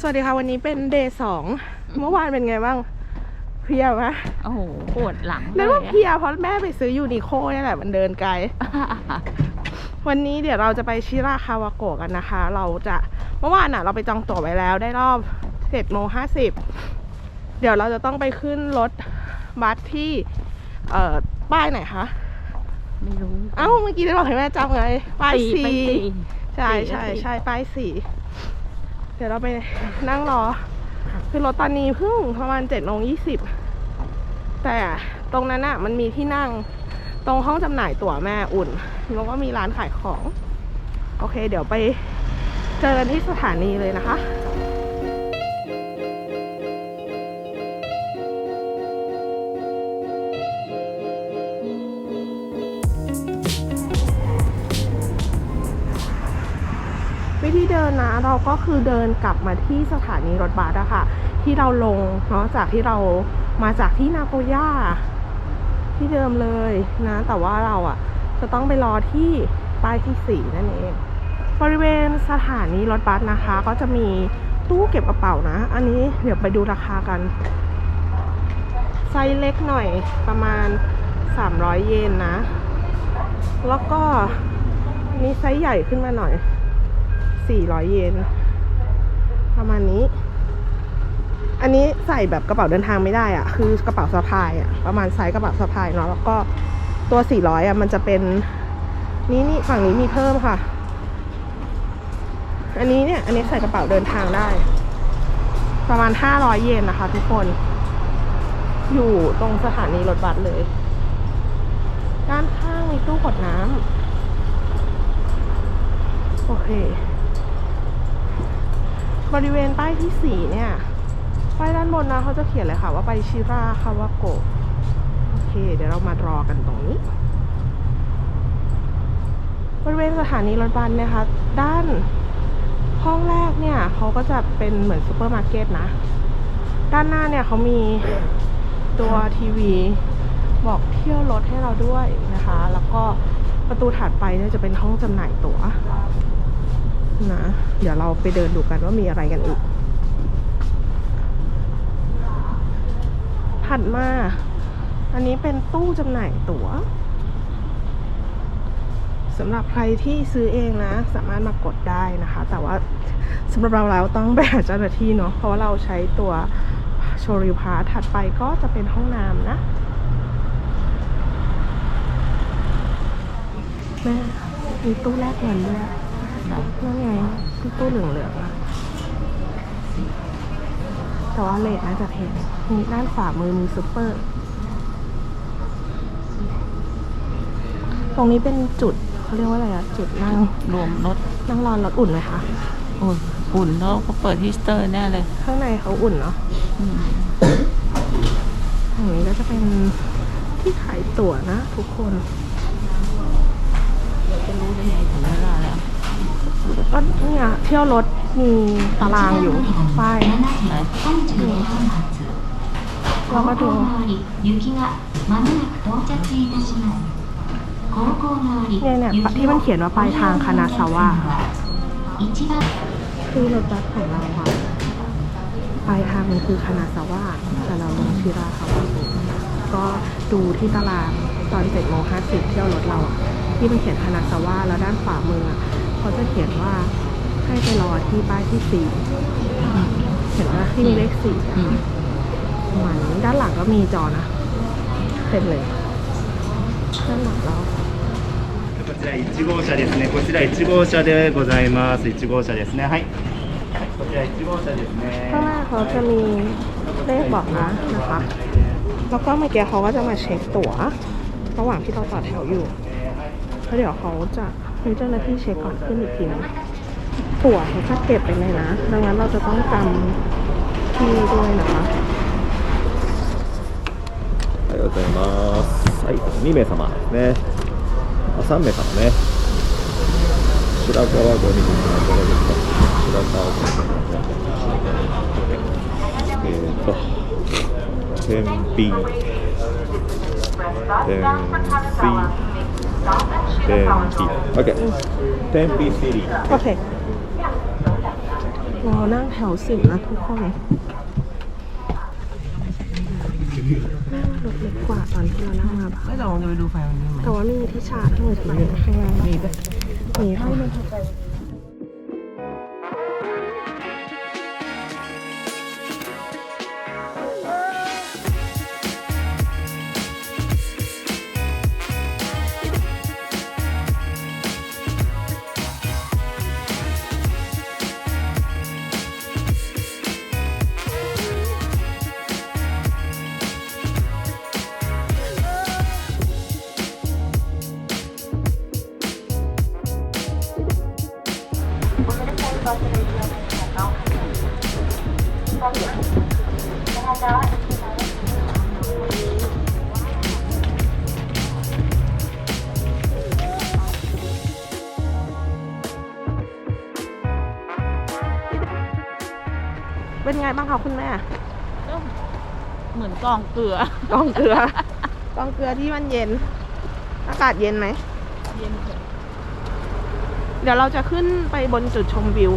สวัสดีค่ะ วันนี้เป็นเดย์สองเมื่อวานเป็นไงบ้าง เพลียไหมโอ้โหปวดหลังนึกว่าเลยเพลียเพราะแม่ไปซื้อยูนิโคนี่แหละมันเดินไกลอะวันนี้เดี๋ยวเราจะไปชิราคาวาโกะกันนะคะ เราจะเมื่อวานอะ เราไปจองตั๋วไว้แล้วได้รอบเจ็ดโมงห้าสิบเดี๋ยวเราจะต้องไปขึ้นรถบัสที่ เอ่อป้ายไหนคะไม่รู้ เอ้าเมื่อกี้ได้บอกให้แม่จำไงป้ายสี่สี่ไปสี่ใช่สี่ใช่นาทีใช่ป้ายสี่ เดี๋ยวเราไปนั่งรอ คือรถตอนนี้เพิ่งประมาณเจ็ดโมงยี่สิบแต่ตรงนั้นอะมันมีที่นั่ง ตรงห้องจำหน่ายตั๋วแม่อุ่นแล้วก็มีร้านขายของ โอเค เดี๋ยวไปเจอกันที่สถานีเลยนะคะ วิธีเดินนะเราก็คือเดินกลับมาที่สถานีรถบัสอะค่ะ ที่เราลงเนาะจากที่เรามาจากที่นาโกย่าที่เดิมเลยนะ แต่ว่าเราอะจะต้องไปรอที่ป้ายที่สี่นั่นเอง บริเวณสถานีรถบัสนะคะ ก็จะมีตู้เก็บกระเป๋านะ อันนี้เดี๋ยวไปดูราคากัน ไซส์เล็กหน่อยประมาณ 300 เยนนะ แล้วก็มีไซส์ใหญ่ขึ้นมาหน่อย 400 เยน ประมาณนี้ อันนี้ใส่แบบกระเป๋าเดินทางไม่ได้อะคือกระเป๋าสะพายอะประมาณไซส์กระเป๋าสะพายเนาะแล้วก็ตัว 400อะมันจะเป็นนี่นี่ฝั่งนี้มีเพิ่มค่ะ อันนี้เนี่ย อันนี้ใส่กระเป๋าเดินทางได้ ประมาณ 500 เยนนะคะ ทุกคน อยู่ตรงสถานีรถบัสเลย ด้านข้างมีตู้กดน้ำโอเค บริเวณป้ายที่สี่เนี่ยป้ายด้านบนนะเขาจะเขียนเลยค่ะว่าไปชิราคาวาโกะโอเค เดี๋ยวเรามารอกันตรงนี้ บริเวณสถานีรถบัสเนะคะ ด้านห้องแรกเนี่ยเขาก็จะเป็นเหมือนซูเปอร์มาร์เก็ตนะ ด้านหน้าเนี่ยเขามีตัวทีวีบอกเที่ยวรถให้เราด้วยนะคะ แล้วก็ประตูถัดไปเนี่ยจะเป็นห้องจำหน่ายตั๋ว นะ เดี๋ยวเราไปเดินดูกันว่ามีอะไรกันอีก ถัดมา อันนี้เป็นตู้จำหน่ายตั๋วสำหรับใครที่ซื้อเองนะ สามารถมากดได้นะคะ แต่ว่าสำหรับเราแล้วต้องไปหาเจ้าหน้าที่เนาะเพราะว่าเราใช้ตัวโชริพาถัดไปก็จะเป็นห้องน้ำนะแม่มีตู้แลกเงินด้วย นั่นไงที่ตู้เหลืองๆอะแต่ว่าเลทน่าจะแพงนี่ด้านขวามือมีซูเปอร์ ตรงนี้เป็นจุดเขาเรียกว่าอะไรอะจุดนั่งรวมรถนั่งรอรถอุ่นไหมคะอุ่นอุ่นแล้วก็เปิดฮีสเตอร์แน่เลย ข้างในเขาอุ่นเนาะอืมตรงนี้ก็จะเป็นที่ขายตั๋วนะทุกคน จะรู้ได้ไงถึงเวลาแล้ว็เนี่ยเที่ยวรถมีตารางอยู่ป้ายเราก็ดูเนี่ยเนี่ยที่มันเขียนว่าปลายทางคานาซาวะคือรถบัสของเราค่ะปลายทางมันคือคานาซาวะแต่เราลงชิราคาวะก็ดูที่ตารางตอนเจ็ดโมงห้าสิบเที่ยวรถเรา ที่มันเขียนคานาซาวะแล้วด้านขวามือ เขาจะเขียนว่าให้ไปรอที่ป้ายที่สี่เห็นว่าที่มีเลขสี่อะ อืม ประมาณนี้ด้านหลังก็มีจอนะเต็มเลยด้านหลังเรา こちら1号車ですね。こちら1号車でございます。1号車ですね。はい。こちら1号車ですね。 ข้างหน้าเขาจะมีเลขบอกนะนะคะ แล้วก็เมื่อกี้เขาก็จะมาเช็คตั๋ว ระหว่างที่เราต่อแถวอยู่แล้วเดี๋ยวเขาจะ มีเจ้าหน้าที่เช็คก่อนขึ้นอีกทีนึงตั๋วเขาจะเก็บไปเลยนะ ดังนั้นเราจะต้องจำที่ด้วยนะคะ ありがとうございます。はい、2名様ですね。あ、3名様ね。白川五人のこれですか。白川五人。えーと、天秤。天秤。天秤。OK。天秤シリ ー。โอเครเรานั่งแถวสิบนะทุกคนนั่งรถเล็กกว่าตอนที่เรานั่งมาบ้างไม่ลองจะไปดูไฟมันยังไงแต่ว่ามีที่ชาร์จมือถืออยู่ข้างล่างมีปะ เป็นไงบ้างคะคุณแม่เหมือนกองเกลือ กองเกลือ กองเกลือที่มันเย็น อากาศเย็นไหม เย็นเถอะเดี๋ยวเราจะขึ้นไปบนจุดชมวิว